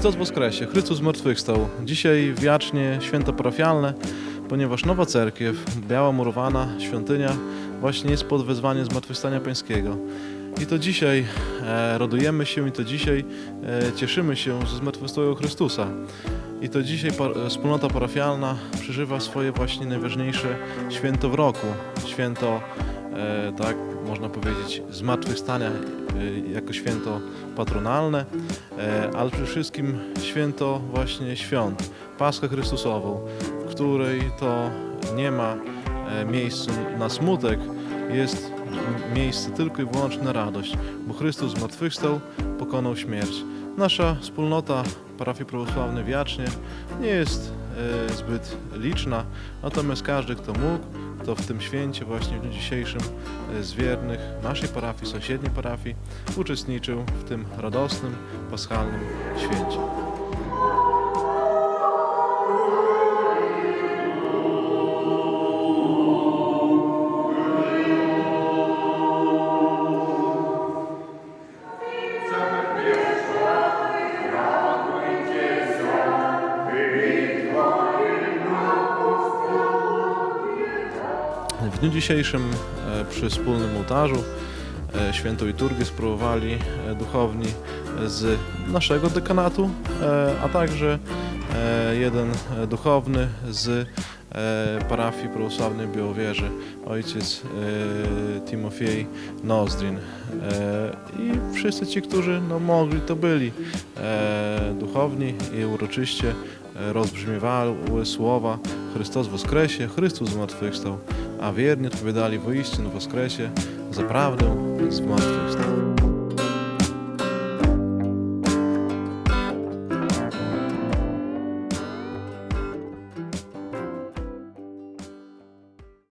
Chrystus Woskresie, Chrystus zmartwychwstał. Dzisiaj wiacznie święto parafialne, ponieważ nowa cerkiew, biała murowana świątynia właśnie jest pod wezwaniem Zmartwychwstania Pańskiego. I to dzisiaj e, radujemy się i to dzisiaj e, cieszymy się ze zmartwychwstałego Chrystusa. I to dzisiaj par, e, wspólnota parafialna przeżywa swoje właśnie najważniejsze święto w roku. Święto, e, tak można powiedzieć, zmartwychwstania e, jako święto patronalne, e, ale przede wszystkim święto właśnie świąt, Paschę Chrystusową, w której to nie ma miejsca na smutek, jest miejsce tylko i wyłącznie na radość, bo Chrystus zmartwychwstał, pokonał śmierć. Nasza wspólnota parafii prawosławnej Wiacznie nie jest zbyt liczna, natomiast każdy, kto mógł, kto w tym święcie właśnie w dniu dzisiejszym e, z wiernych naszej parafii, sąsiedniej parafii uczestniczył w tym radosnym, paschalnym święcie. W dniu dzisiejszym e, przy wspólnym ołtarzu e, świętą liturgię spróbowali e, duchowni z naszego dekanatu, a także jeden duchowny z parafii prawosławnej Białowieży, ojciec Timofiej Nozdrin. I wszyscy ci, którzy no, mogli, to byli duchowni i uroczyście rozbrzmiewały słowa Chrystus Woskresie, Chrystus zmartwychwstał, a wierni odpowiadali w iścin Woskresie, zaprawdę zmartwychwstał.